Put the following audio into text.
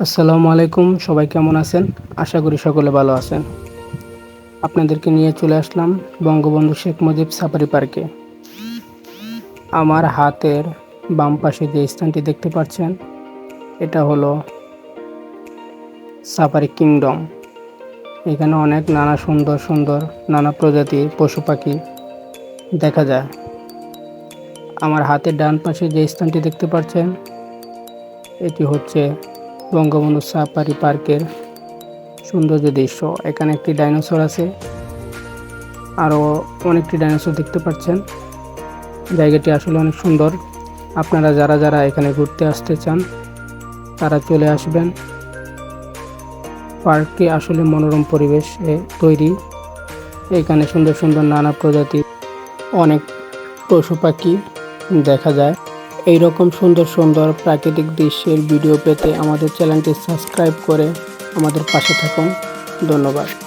আসসালামু আলাইকুম, সবাই কেমন আছেন? আশা করি সকলে ভালো আছেন। আপনাদেরকে নিয়ে চলে আসলাম বঙ্গবন্ধু শেখ মুজিব সাফারি পার্কে। আমার হাতের বাম পাশে যে স্থানটি দেখতে পাচ্ছেন, এটা হলো সাফারি কিংডম। এখানে অনেক নানা সুন্দর সুন্দর নানা প্রজাতির পশু পাখি দেখা যায়। আমার হাতের ডান পাশে যে স্থানটি দেখতে পাচ্ছেন, এটি হচ্ছে বঙ্গবন্ধু সাফারি পার্কের সৌন্দর্য দৃশ্য। এখানে একটি ডাইনোসর আছে। আরও অনেকটি ডাইনোসর দেখতে পাচ্ছেন। জায়গাটি আসলে অনেক সুন্দর। আপনারা যারা যারা এখানে ঘুরতে আসতে চান, তারা চলে আসবেন। পার্কটি আসলে মনোরম পরিবেশে তৈরি। এখানে সুন্দর সুন্দর নানা প্রজাতির অনেক পশু পাখি দেখা যায়। এই রকম সুন্দর সুন্দর প্রাকৃতিক দৃশ্যের ভিডিও পেতে আমাদের চ্যানেলটি সাবস্ক্রাইব করে আমাদের পাশে থাকুন। ধন্যবাদ।